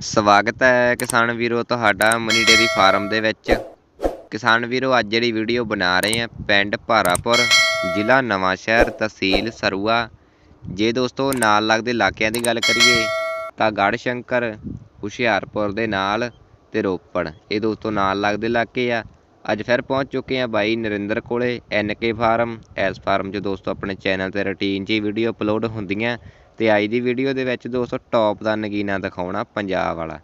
ਸਵਾਗਤ ਹੈ ਕਿਸਾਨ ਵੀਰੋ, ਤੁਹਾਡਾ ਮਨੀ ਡੇਰੀ ਫਾਰਮ ਦੇ ਵਿੱਚ। ਕਿਸਾਨ ਵੀਰੋ, ਅੱਜ ਜਿਹੜੀ ਵੀਡੀਓ ਬਣਾ ਰਹੇ ਆ ਪਿੰਡ ਭਾਰਾਪੁਰ, ਜ਼ਿਲ੍ਹਾ ਨਵਾਂ ਸ਼ਹਿਰ, ਤਹਿਸੀਲ ਸਰੂਆ। ਜੇ ਦੋਸਤੋ, ਨਾਲ ਲੱਗਦੇ ਇਲਾਕਿਆਂ ਦੀ ਗੱਲ ਕਰੀਏ, ਤਾਂ ਗੜ੍ਹ ਸ਼ੰਕਰ ਹੁਸ਼ਿਆਰਪੁਰ ਦੇ ਨਾਲ ਤੇ ਰੋਪੜ। ਇਹ ਦੋਸਤੋ, ਨਾਲ ਲੱਗਦੇ ਇਲਾਕੇ ਆ। ਅੱਜ ਫਿਰ ਪਹੁੰਚ ਚੁੱਕੇ ਆ ਬਾਈ ਨਰਿੰਦਰ ਕੋਲੇ ਐਨਕੇ ਫਾਰਮ, ਐਸ ਫਾਰਮ 'ਚ। ਦੋਸਤੋ, ਆਪਣੇ ਚੈਨਲ ਤੇ ਰੁਟੀਨ 'ਚ ਹੀ ਵੀਡੀਓ ਅਪਲੋਡ ਹੁੰਦੀਆਂ। ਅਤੇ ਅੱਜ ਦੀ ਵੀਡੀਓ ਦੇ ਵਿੱਚ ਦੋਸਤੋ ਟੌਪ ਦਾ ਨਗੀਨਾ ਦਿਖਾਉਣਾ ਪੰਜਾਬ ਵਾਲਾ।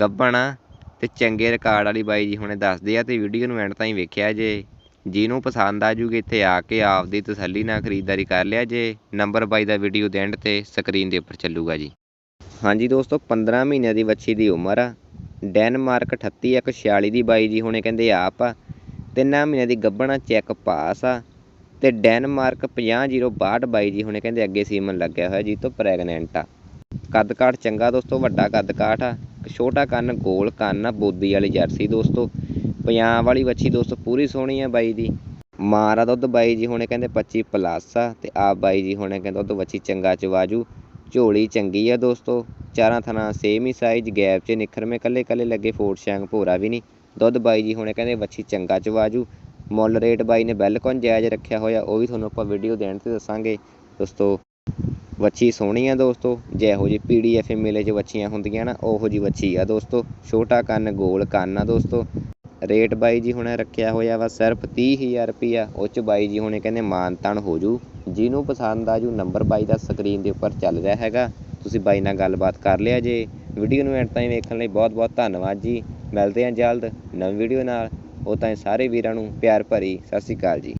ਗੱਬਣਾ ਅਤੇ ਚੰਗੇ ਰਿਕਾਰਡ ਵਾਲੀ ਬਾਈ ਜੀ ਹੁਣੇ ਦੱਸਦੇ ਆ ਤੇ ਵੀਡੀਓ ਨੂੰ ਐਂਡ ਤਾਈਂ ਵੇਖਿਆ ਜੇ। ਜਿਹਨੂੰ ਪਸੰਦ ਆ ਜੂਗੀ ਇੱਥੇ ਆ ਕੇ ਆਪਦੀ ਤਸੱਲੀ ਨਾਲ ਖਰੀਦਦਾਰੀ ਕਰ ਲਿਆ ਜੇ। ਨੰਬਰ ਬਾਈ ਦਾ ਵੀਡੀਓ ਦੇ ਐਂਡ ਤੇ ਸਕਰੀਨ ਦੇ ਉੱਪਰ ਚੱਲੂਗਾ ਜੀ। ਹਾਂਜੀ ਦੋਸਤੋ 15 ਮਹੀਨਿਆਂ ਦੀ ਵੱਛੀ ਦੀ ਉਮਰ ਆ। ਡੈਨਮਾਰਕ 38146 ਦੀ ਬਾਈ ਜੀ ਹੁਣੇ ਕਹਿੰਦੇ ਆਪ ਆ। ਤਿੰਨਾਂ ਮਹੀਨਿਆਂ ਦੀ ਗੱਬਣਾ ਚੈੱਕ ਪਾਸ ਆ। ਤੇ ਡੈਨਮਾਰਕ 50062 ਬਾਈ ਜੀ ਹੁਣੇ ਕਹਿੰਦੇ ਅੱਗੇ ਸੀਮਨ ਲੱਗਿਆ ਹੋਇਆ ਜੀ ਤੋਂ ਪ੍ਰੈਗਨੈਂਟ ਆ। ਕੱਦ ਕਾਠ ਚੰਗਾ ਦੋਸਤੋ, ਵੱਡਾ ਕੱਦ ਕਾਠ ਆ। ਛੋਟਾ ਕੰਨ, ਗੋਲ ਕੰਨ ਆ, ਬੋਦੀ ਵਾਲੀ ਜਰਸੀ ਦੋਸਤੋ। ਪੰਜਾਬ ਵਾਲੀ ਵੱਛੀ ਦੋਸਤੋ, ਪੂਰੀ ਸੋਹਣੀ ਆ ਬਾਈ ਦੀ ਮਾਂ ਦਾ ਦੁੱਧ ਬਾਈ ਜੀ ਹੁਣੇ ਕਹਿੰਦੇ 25 ਪਲੱਸ ਆ ਤੇ ਆਪ ਬਾਈ ਜੀ ਹੁਣੇ ਕਹਿੰਦੇ ਦੁੱਧ ਵੱਛੀ ਚੰਗਾ ਚਵਾਜੂ। ਝੋਲੀ ਚੰਗੀ ਆ ਦੋਸਤੋ। ਚਾਰਾਂ ਥਣਾ ਸੇਮ ਹੀ ਸਾਈਜ਼ ਗੈਪ 'ਚ ਨਿਖਰਵੇਂ ਕੱਲੇ ਕੱਲੇ ਲੱਗੇ ਫੋਰ ਸ਼ੈਂਗ ਭੋਰਾ ਵੀ ਨਹੀਂ। ਦੁੱਧ ਬਾਈ ਜੀ ਹੁਣੇ ਕਹਿੰਦੇ ਵੱਛੀ ਚੰਗਾ ਚਵਾਜੂ। ਮੁੱਲ ਰੇਟ ਬਾਈ ਨੇ ਬਿਲਕੁਲ ਜਾਇਜ਼ ਰੱਖਿਆ ਹੋਇਆ, ਉਹ ਵੀ ਤੁਹਾਨੂੰ ਆਪਾਂ ਵੀਡੀਓ ਦੇਣ ਤੇ ਦੱਸਾਂਗੇ। ਦੋਸਤੋ, ਵੱਛੀ ਸੋਹਣੀ ਆ ਦੋਸਤੋ, ਜਿਹੋ ਜੀ ਪੀਡੀਐਫ ਮੇਲੇ 'ਚ ਵੱਛੀਆਂ ਹੁੰਦੀਆਂ ਨਾ, ਉਹੋ ਜੀ ਵੱਛੀ ਆ ਦੋਸਤੋ। ਛੋਟਾ ਕੰਨ, ਗੋਲ ਕੰਨ ਆ ਦੋਸਤੋ। ਰੇਟ ਬਾਈ ਜੀ ਹੁਣੇ ਰੱਖਿਆ ਹੋਇਆ ਵਾ ਸਿਰਫ 30000 ਰੁਪਿਆ ਉਹ 'ਚ ਬਾਈ ਜੀ ਹੁਣੇ ਕਹਿੰਦੇ ਮਾਨ ਤਾਨ ਹੋ ਜੂ। ਜਿਹਨੂੰ ਪਸੰਦ ਆ ਜੂ, ਨੰਬਰ ਬਾਈ ਦਾ ਸਕਰੀਨ ਦੇ ਉੱਪਰ ਚੱਲ ਰਿਹਾ ਹੈਗਾ। ਤੁਸੀਂ ਬਾਈ ਨਾਲ ਗੱਲਬਾਤ ਕਰ ਲਿਆ ਜੇ। ਵੀਡੀਓ ਨੂੰ ਐਂਡ ਤਾਈਂ ਵੇਖਣ ਲਈ ਬਹੁਤ ਬਹੁਤ ਧੰਨਵਾਦ ਜੀ। ਮਿਲਦੇ ਹਾਂ ਜਲਦ ਨਵੀਂ ਵੀਡੀਓ ਨਾਲ। ਉਹ ਤਾਂ ਸਾਰੇ ਵੀਰਾਂ ਨੂੰ ਪਿਆਰ ਭਰੀ ਸਤਿ ਸ਼੍ਰੀ ਅਕਾਲ ਜੀ।